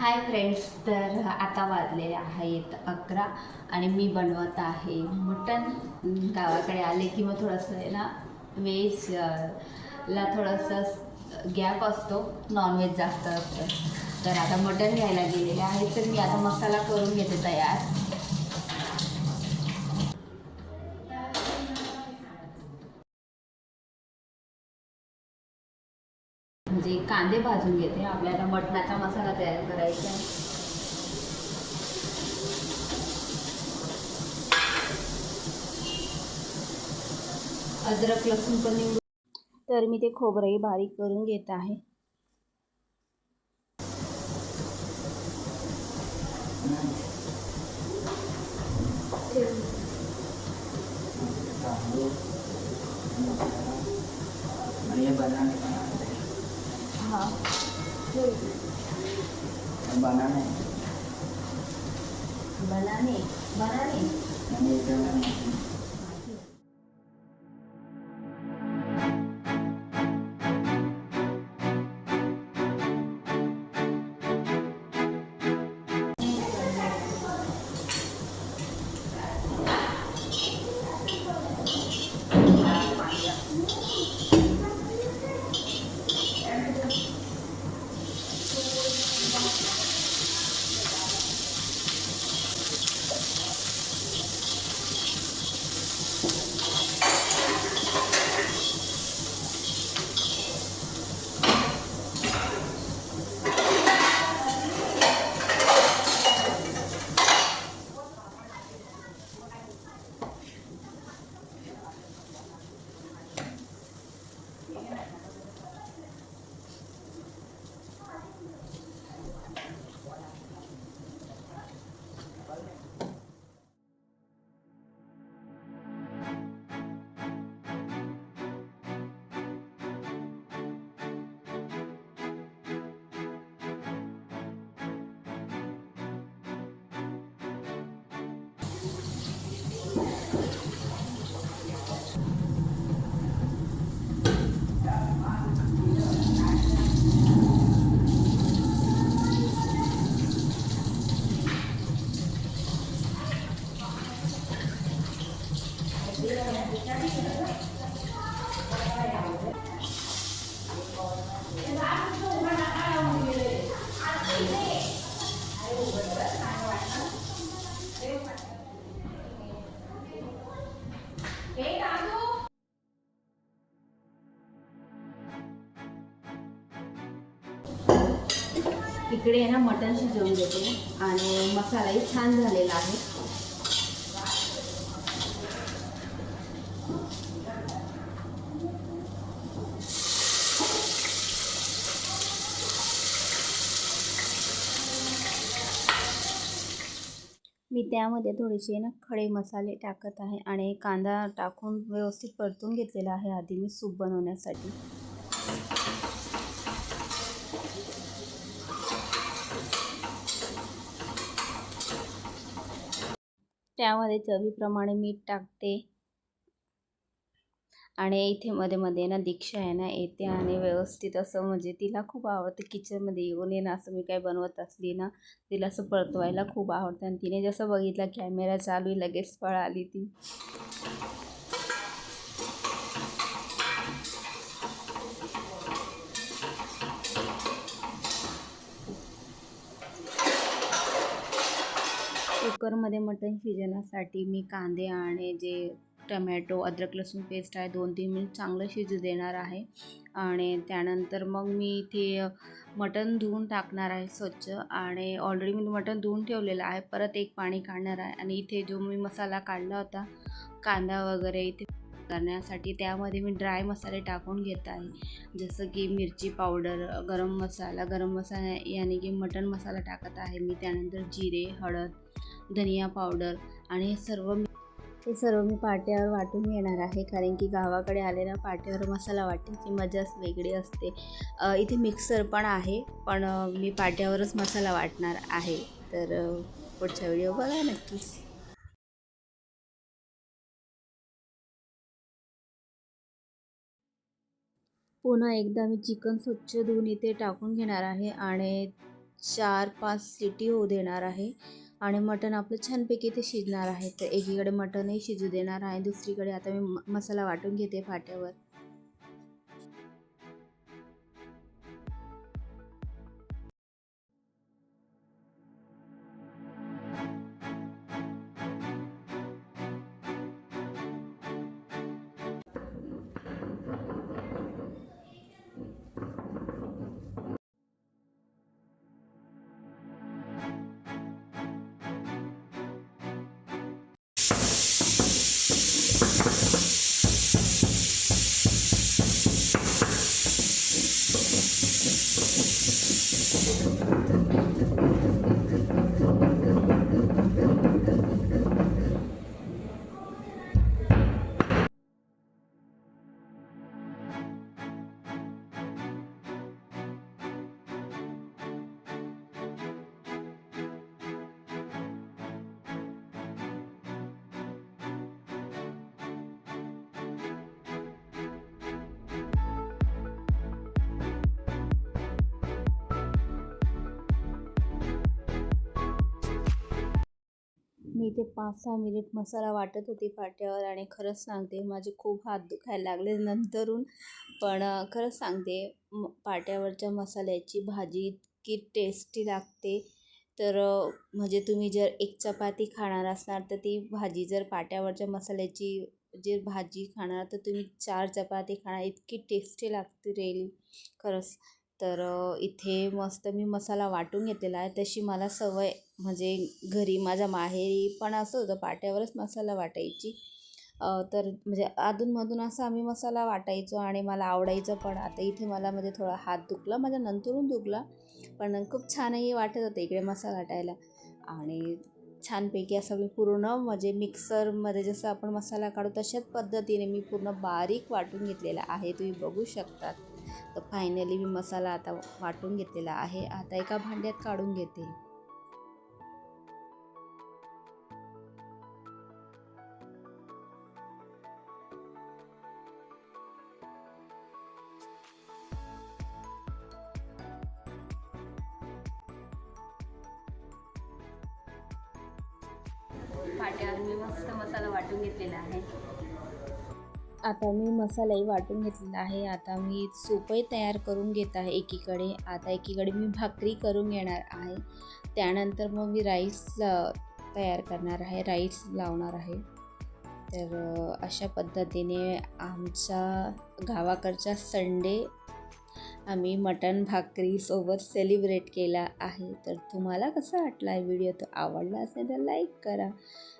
Hi friends तर आता वाजलेले आहेत अकरा आणि मी बनवत आहे मटण. गावाकडे आले की मग थोडंसं आहे ना व्हेज ला थोडंसं गॅप असतो नॉनव्हेज जास्त असतं. तर आता मटण घ्यायला गेलेले आहे तर मी आता मसाला करून घेते तयार. म्हणजे कांदे भाजून घेते. आपल्याला मटणाचा मसाला तयार करायचा आहे. अद्रक लसूण पण निवडून तर मी ते खोबरंही बारीक करून घेत आहे. आणि हे बनाने पण आणले. हां बनाने बनाने इकडे आहे ना मटण शिजवून देते. आणि मसालाही छान झालेला आहे. त्यामध्ये थोडेसे ना खडे मसाले टाकत आहे आणि कांदा टाकून व्यवस्थित परतून घेतलेला आहे आधी मी सूप बनवण्यासाठी. त्यामध्ये चवीप्रमाणे मीठ टाकते. आणि इथे मध्ये मध्ये ना दीक्षा आहे ना येते आणि व्यवस्थित असं म्हणजे तिला खूप आवडतं. किचनमध्ये येऊन येणं असं मी काय बनवत असली ना तिला असं परतवायला खूप आवडतं. आणि तिने जसं बघितलं कॅमेरा चालू आहे लगेच पळाली ती. कुकरमध्ये मटण शिजवण्यासाठी मी कांदे आणि जे टमॅटो अद्रक लसूण पेस्ट आहे. दोन तीन मिनिट चांगलं शिजू देणार आहे. आणि त्यानंतर मग मी इथे मटण धुवून टाकणार आहे स्वच्छ. आणि ऑलरेडी मी मटण धुवून ठेवलेलं आहे. परत एक पाणी काढणार आहे. आणि इथे जो मी मसाला काढला होता कांदा वगैरे इथे करण्यासाठी त्यामध्ये मी ड्राय मसाले टाकून घेत आहे. जसं की मिरची पावडर गरम मसाला. गरम मसाला याने की मटण मसाला टाकत आहे मी. त्यानंतर जिरे हळद धनिया पावडर आणि हे सर्व मी हे सर्व मी पाट्यावर वाटून घेणार आहे कारण की गावाकडे आलेल्या पाट्यावर मसाला वाटायची मजाच वेगळी असते. इथे मिक्सर पण आहे पण मी पाट्यावरच मसाला वाटणार आहे. तर पुढचा व्हिडिओ बघा नक्कीच. पुन्हा एकदा मी चिकन स्वच्छ धुवून इथे टाकून घेणार आहे आणि चार पाच सिटी होऊ देणार आहे. आणि मटण आपलं छानपैकी ते शिजणार आहे. तर एकीकडे मटणही शिजू देणार आहे. दुसरीकडे आता मी म- मसाला वाटून घेते फाट्यावर. मी ते पाच सहा मिनिट मसाला वाटत होते पाट्यावर आणि खरंच सांगते माझे खूप हात दुखायला लागले नंतरून. पण खरंच सांगते म पाट्यावरच्या मसाल्याची भाजी इतकी टेस्टी लागते. तर म्हणजे तुम्ही जर एक चपाती खाणार असणार तर ती भाजी जर पाट्यावरच्या मसाल्याची जे भाजी खाणार तर तुम्ही चार चपाती खाणार इतकी टेस्टी लागते रेली खरंच. तर इथे मस्त मी मसाला वाटून घेतलेला आहे. तशी मला सवय म्हणजे घरी माझ्या माहेरी पण असं होतं पाट्यावरच मसाला वाटायची. तर म्हणजे अधूनमधून असं आम्ही मसाला वाटायचो आणि मला आवडायचं पण. आता इथे मला म्हणजे थोडा हात दुखला माझ्या नंतरून दुखला पण खूप छानही वाटत होतं इकडे मसाला वाटायला. आणि छानपैकी असं मी पूर्ण म्हणजे मिक्सरमध्ये जसं आपण मसाला काढू तशाच पद्धतीने मी पूर्ण बारीक वाटून घेतलेला आहे. तुम्ही बघू शकतात. तर फायनली मी मसाला आता वाटून घेतलेला आहे. आता एका भांड्यात काढून घेते. आता मी मसालाही वाटून घेतलेला आहे. आता मी सूपही तयार करून घेत आहे एकीकडे. आता एकीकडे मी भाकरी करून घेणार आहे. त्यानंतर मग मी राईस तयार करणार आहे. राईस लावणार आहे. तर अशा पद्धतीने आमच्या गावाकडच्या संडे आम्ही मटण भाकरीसोबत सेलिब्रेट केला आहे. तर तुम्हाला कसा वाटला आहे व्हिडिओ तो आवडला असेल तर लाईक करा.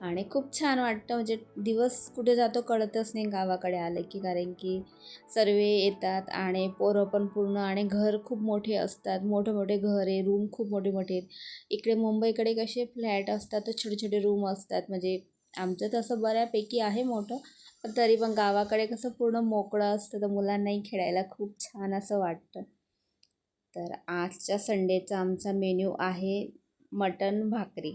आणि खूप छान वाटतं म्हणजे दिवस कुठे जातो कळतच नाही गावाकडे आलं की कारण की सर्व येतात आणि पोरं पण पूर्ण आणि घर खूप मोठे असतात. मोठे मोठे घर आहे रूम खूप मोठे मोठे आहेत. इकडे मुंबईकडे कसे फ्लॅट असतात तर छोटे छोटे रूम असतात. म्हणजे आमचं तसं बऱ्यापैकी आहे मोठं. तरी पण गावाकडे कसं पूर्ण मोकळं असतं तर मुलांनाही खेळायला खूप छान असं वाटतं. तर आजच्या संडेचा आमचा मेन्यू आहे मटण भाकरी.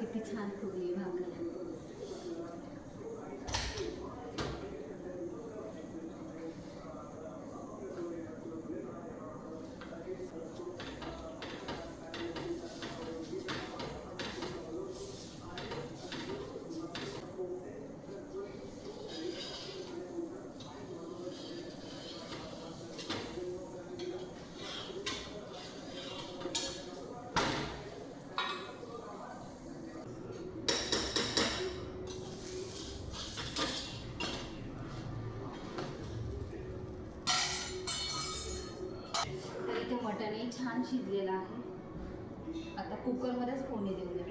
किती छान फुगली भाकरी छान शिजलेलं आहे. आता कुकरमध्येच फोडणी देऊया.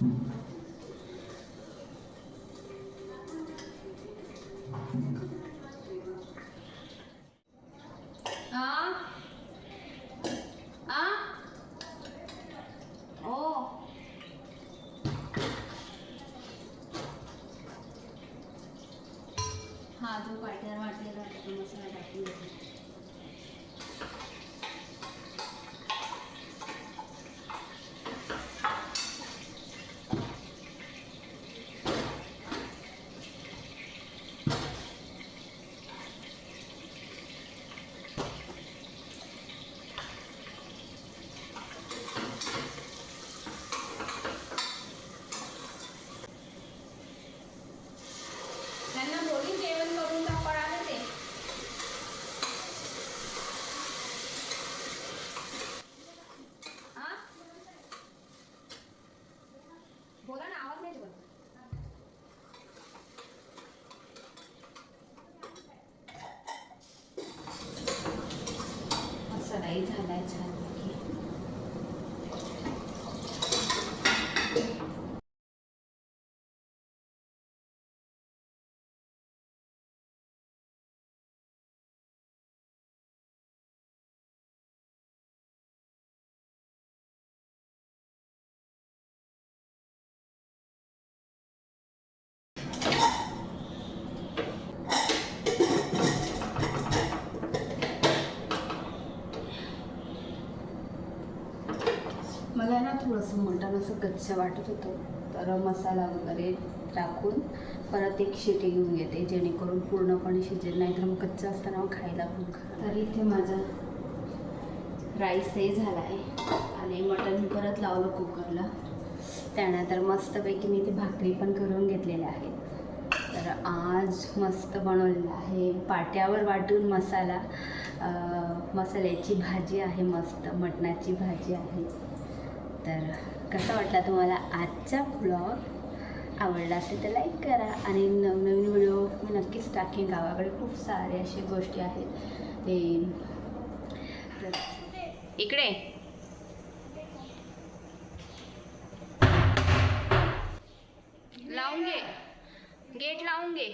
देणार आ Yeah. मला ना थोडंसं मटण असं कच्चं वाटत होतं. तर मसाला वगैरे टाकून परत एक शिटी घेऊन घेते जेणेकरून पूर्णपणे शिजेल. नाही तर मग कच्चं असताना मग खायला पण तर इथे माझा राईसही झाला आहे. आणि मटण परत लावलं कुकरला. त्यानंतर मस्तपैकी मी ते भाकरी पण करून घेतलेल्या आहेत तर आज मस्त बनवलेलं आहे. पाट्यावर वाटून मसाला मसाल्याची भाजी आहे मस्त. मटणाची भाजी आहे. तर कसा वाटला तुम्हाला आजचा ब्लॉग आवडला असेल तर लाईक करा आणि नवनवीन व्हिडिओ मी नक्कीच टाकेन. गावाकडे खूप सारे असे गोष्टी आहेत. ते इकडे. लावून घे. गेट लावून घे.